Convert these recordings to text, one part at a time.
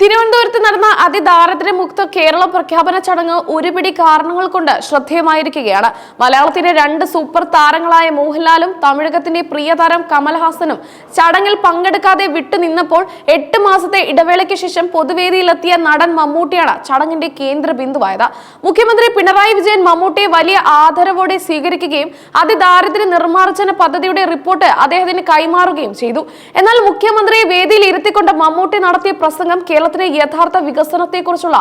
തിരുവനന്തപുരത്ത് നടന്ന അതിദാരിദ്ര്യ മുക്ത കേരള പ്രഖ്യാപന ചടങ്ങ് ഒരുപിടി കാരണങ്ങൾ കൊണ്ട് ശ്രദ്ധേയമായിരിക്കുകയാണ്. മലയാളത്തിന്റെ രണ്ട് സൂപ്പർ താരങ്ങളായ മോഹൻലാലും തമിഴകത്തിന്റെ പ്രിയ താരം കമൽഹാസനും ചടങ്ങിൽ പങ്കെടുക്കാതെ വിട്ടുനിന്നപ്പോൾ എട്ട് മാസത്തെ ഇടവേളയ്ക്ക് ശേഷം പൊതുവേദിയിലെത്തിയ നടൻ മമ്മൂട്ടിയാണ് ചടങ്ങിന്റെ കേന്ദ്ര ബിന്ദുവായത്. മുഖ്യമന്ത്രി പിണറായി വിജയൻ മമ്മൂട്ടിയെ വലിയ ആദരവോടെ സ്വീകരിക്കുകയും അതിദാരിദ്ര്യ നിർമ്മാർജന പദ്ധതിയുടെ റിപ്പോർട്ട് അദ്ദേഹത്തിന് കൈമാറുകയും ചെയ്തു. എന്നാൽ മുഖ്യമന്ത്രിയെ വേദിയിൽ ഇരുത്തിക്കൊണ്ട് മമ്മൂട്ടി നടത്തിയ പ്രസംഗം കേരളത്തിന്റെ യഥാർത്ഥ വികസനത്തെക്കുറിച്ചുള്ള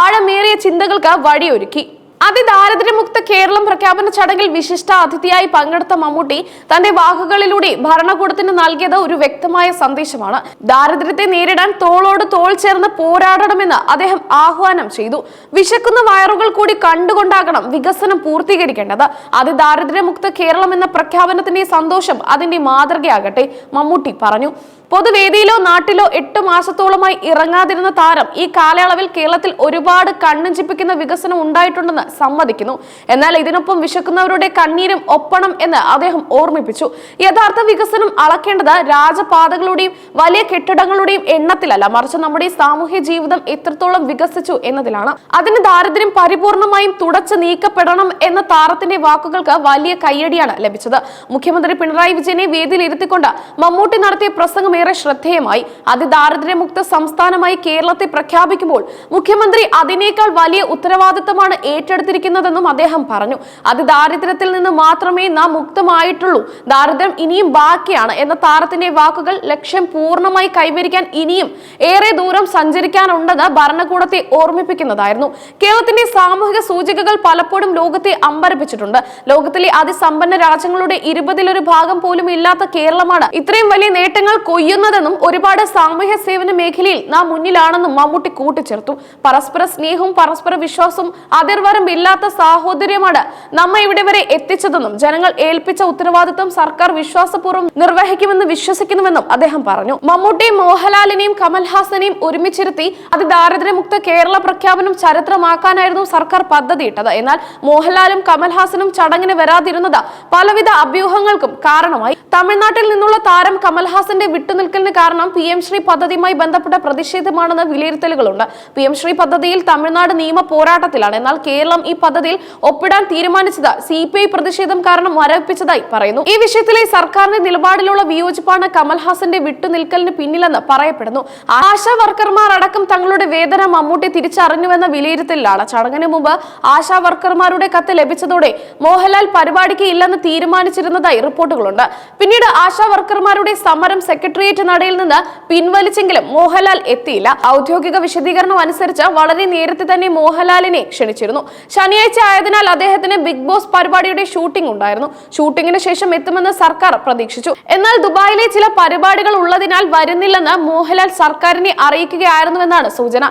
ആഴമേറിയ ചിന്തകൾക്ക് വഴിയൊരുക്കി. അതിദാരിദ്ര്യമുക്ത കേരളം പ്രഖ്യാപന ചടങ്ങിൽ വിശിഷ്ട അതിഥിയായി പങ്കെടുത്ത മമ്മൂട്ടി തന്റെ വാക്കുകളിലൂടെ ഭരണകൂടത്തിന് നൽകിയത് ഒരു വ്യക്തമായ സന്ദേശമാണ്. ദാരിദ്ര്യത്തെ നേരിടാൻ തോളോട് തോൾ ചേർന്ന് പോരാടണമെന്ന് അദ്ദേഹം ആഹ്വാനം ചെയ്തു. വിശക്കുന്ന വയറുകൾ കൂടി കണ്ടുകൊണ്ടാകണം വികസനം പൂർത്തീകരിക്കേണ്ടത്. അതിദാരിദ്ര്യമുക്ത കേരളം എന്ന പ്രഖ്യാപനത്തിന്റെ സന്തോഷം അതിന്റെ മാതൃകയാകട്ടെ മമ്മൂട്ടി പറഞ്ഞു. പൊതുവേദിയിലോ നാട്ടിലോ എട്ട് മാസത്തോളമായി ഇറങ്ങാതിരുന്ന താരം ഈ കാലയളവിൽ കേരളത്തിൽ ഒരുപാട് കണ്ണഞ്ചിപ്പിക്കുന്ന വികസനം ഉണ്ടായിട്ടുണ്ടെന്ന് സമ്മതിക്കുന്നു. എന്നാൽ ഇതിനൊപ്പം വിശക്കുന്നവരുടെ കണ്ണീരും ഒപ്പണം എന്ന് അദ്ദേഹം ഓർമ്മിപ്പിച്ചു. യഥാർത്ഥ വികസനം അളക്കേണ്ടത് രാജപാതകളുടെയും വലിയ കെട്ടിടങ്ങളുടെയും എണ്ണത്തിലല്ല. മറിച്ച് നമ്മുടെ സാമൂഹ്യ ജീവിതം എത്രത്തോളം വികസിച്ചു എന്നതിലാണ്. അതിന് ദാരിദ്ര്യം പരിപൂർണമായും തുടച്ചു നീക്കപ്പെടണം എന്ന താരത്തിന്റെ വാക്കുകൾക്ക് വലിയ കയ്യടിയാണ് ലഭിച്ചത്. മുഖ്യമന്ത്രി പിണറായി വിജയനെ വേദിയിൽ ഇരുത്തിക്കൊണ്ട് മമ്മൂട്ടി നടത്തിയ പ്രസംഗം ഏറെ ശ്രദ്ധേയമായി. അതിദാരിദ്ര്യമുക്ത സംസ്ഥാനമായി കേരളത്തെ പ്രഖ്യാപിക്കുമ്പോൾ മുഖ്യമന്ത്രി അതിനേക്കാൾ വലിയ ഉത്തരവാദിത്തമാണ് ഏറ്റെടുത്തിരിക്കുന്നതെന്നും അദ്ദേഹം പറഞ്ഞു. അതിദാരിദ്ര്യത്തിൽ നിന്ന് മാത്രമേ നാം മുക്തമായിട്ടുള്ളൂ. ദാരിദ്ര്യം ഇനിയും ബാക്കിയാണ് എന്ന താരത്തിന്റെ വാക്കുകൾ ലക്ഷ്യം പൂർണമായി കൈവരിക്കാൻ ഇനിയും ഏറെ ദൂരം സഞ്ചരിക്കാനുണ്ടെന്ന് ഭരണകൂടത്തെ ഓർമ്മിപ്പിക്കുന്നതായിരുന്നു. കേരളത്തിന്റെ സാമൂഹിക സൂചികകൾ പലപ്പോഴും ലോകത്തെ അമ്പരപ്പിച്ചിട്ടുണ്ട്. ലോകത്തിലെ അതിസമ്പന്ന രാജ്യങ്ങളുടെ ഇരുപതിലൊരു ഭാഗം പോലും ഇല്ലാത്ത കേരളമാണ്. ഇത്രയും വലിയ നേട്ടങ്ങൾ കൊയ്യുന്നതെന്നും ഒരുപാട് സാമൂഹ്യ സേവന മേഖലയിൽ നാം മുന്നിലാണെന്നും മമ്മൂട്ടി കൂട്ടിച്ചേർത്തു. പരസ്പര സ്നേഹവും പരസ്പര വിശ്വാസവും അതിർവരം ഇല്ലാത്ത സാഹോദര്യമാണ് നമ്മെ ഇവിടെ വരെ എത്തിച്ചതെന്നും ജനങ്ങൾ ഏൽപ്പിച്ച ഉത്തരവാദിത്വം സർക്കാർ വിശ്വാസപൂർവം നിർവഹിക്കുമെന്ന് വിശ്വസിക്കുന്നുവെന്നും അദ്ദേഹം പറഞ്ഞു. മമ്മൂട്ടിയും മോഹൻലാലിനെയും കമൽഹാസനെയും ഒരുമിച്ചിരുത്തി അതിദാരിദ്ര്യമുക്ത കേരള പ്രഖ്യാപനം ചരിത്രമാക്കാനായിരുന്നു സർക്കാർ പദ്ധതിയിട്ടത്. എന്നാൽ മോഹൻലാലും കമൽഹാസനും ചടങ്ങിന് വരാതിരുന്നത് പലവിധ അഭ്യൂഹങ്ങൾക്കും കാരണമായി. തമിഴ്നാട്ടിൽ നിന്നുള്ള താരം കമൽഹാസന്റെ വിട്ടുനിൽക്കലിന് കാരണം പി എം ശ്രീ പദ്ധതിയുമായി ബന്ധപ്പെട്ട പ്രതിഷേധമാണെന്ന് വിലയിരുത്തലുകളുണ്ട്. പി എം ശ്രീ പദ്ധതിയിൽ തമിഴ്നാട് നിയമ പോരാട്ടത്തിലാണ്. എന്നാൽ കേരളം ഈ പദ്ധതിയിൽ ഒപ്പിടാൻ തീരുമാനിച്ചത് സി പി ഐ പ്രതിഷേധം കാരണം മരവിപ്പിച്ചതായി പറയുന്നു. ഈ വിഷയത്തിലെ സർക്കാരിന്റെ നിലപാടിലുള്ള വിയോജിപ്പാണ് കമൽഹാസന്റെ വിട്ടുനിൽക്കലിന് പിന്നിലെന്ന് പറയപ്പെടുന്നു. ആശാ വർക്കർമാർ അടക്കം തങ്ങളുടെ വേതനം മമ്മൂട്ടി തിരിച്ചറിഞ്ഞുവെന്ന വിലയിരുത്തലിലാണ്. ചടങ്ങിന് മുമ്പ് ആശാ വർക്കർമാരുടെ കത്ത് ലഭിച്ചതോടെ മോഹൻലാൽ പരിപാടിക്ക് ഇല്ലെന്ന് തീരുമാനിച്ചിരുന്നതായി റിപ്പോർട്ടുകളുണ്ട്. പിന്നീട് ആശാ വർക്കർമാരുടെ സമരം സെക്രട്ടേറിയറ്റ് നടയിൽ നിന്ന് പിൻവലിച്ചെങ്കിലും മോഹൻലാൽ എത്തിയില്ല. ഔദ്യോഗിക വിശദീകരണം അനുസരിച്ച് വളരെ നേരത്തെ തന്നെ മോഹൻലാലിനെ ക്ഷണിച്ചിരുന്നു. ശനിയാഴ്ച ആയതിനാൽ അദ്ദേഹത്തിന് ബിഗ് ബോസ് പരിപാടിയുടെ ഷൂട്ടിംഗ് ഉണ്ടായിരുന്നു. ഷൂട്ടിങ്ങിന് ശേഷം എത്തുമെന്ന് സർക്കാർ പ്രതീക്ഷിച്ചു. എന്നാൽ ദുബായിലെ ചില പരിപാടികൾ ഉള്ളതിനാൽ വരുന്നില്ലെന്ന് മോഹൻലാൽ സർക്കാരിനെ അറിയിക്കുകയായിരുന്നുവെന്നാണ് സൂചന.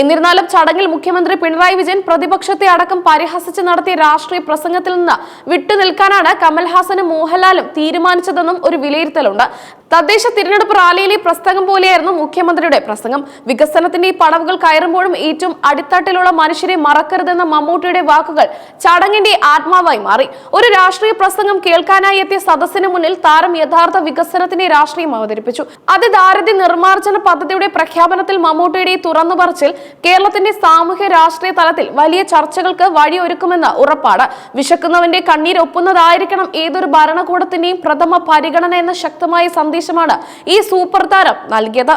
എന്നിരുന്നാലും ചടങ്ങിൽ മുഖ്യമന്ത്രി പിണറായി വിജയൻ പ്രതിപക്ഷത്തെ അടക്കം പരിഹസിച്ച് നടത്തിയ രാഷ്ട്രീയ പ്രസംഗത്തിൽ നിന്ന് വിട്ടുനിൽക്കാനാണ് കമൽഹാസനും മോഹൻലാലും തീരുമാനിച്ചതെന്നും ഒരു വിലയിരുത്തലുണ്ട്. തദ്ദേശ തിരഞ്ഞെടുപ്പ് റാലിയിലെ പ്രസംഗം പോലെയായിരുന്നു മുഖ്യമന്ത്രിയുടെ പ്രസംഗം. വികസനത്തിന്റെ ഈ പടവുകൾ കയറുമ്പോഴും ഏറ്റവും അടിത്തട്ടിലുള്ള മനുഷ്യരെ മറക്കരുതെന്ന മമ്മൂട്ടിയുടെ വാക്കുകൾ ചടങ്ങിന്റെ ആത്മാവായി മാറി. ഒരു രാഷ്ട്രീയ പ്രസംഗം കേൾക്കാനായി എത്തിയ സദസ്സിന് മുന്നിൽ താരം യഥാർത്ഥ വികസനത്തിന്റെ രാഷ്ട്രീയം അവതരിപ്പിച്ചു. അതിദാരിദ്ര്യ നിർമ്മാർജന പദ്ധതിയുടെ പ്രഖ്യാപനത്തിൽ മമ്മൂട്ടിയുടെ തുറന്നു പറച്ചിൽ കേരളത്തിന്റെ സാമൂഹ്യ രാഷ്ട്രീയ തലത്തിൽ വലിയ ചർച്ചകൾക്ക് വഴിയൊരുക്കുമെന്ന ഉറപ്പാണ്. വിശക്കുന്നവന്റെ കണ്ണീരൊപ്പുന്നതായിരിക്കണം ഏതൊരു ഭരണകൂടത്തിന്റെയും പ്രഥമ പരിഗണന എന്ന ശക്തമായ സന്ദേശമാണ് ഈ സൂപ്പർ താരം നൽകിയത്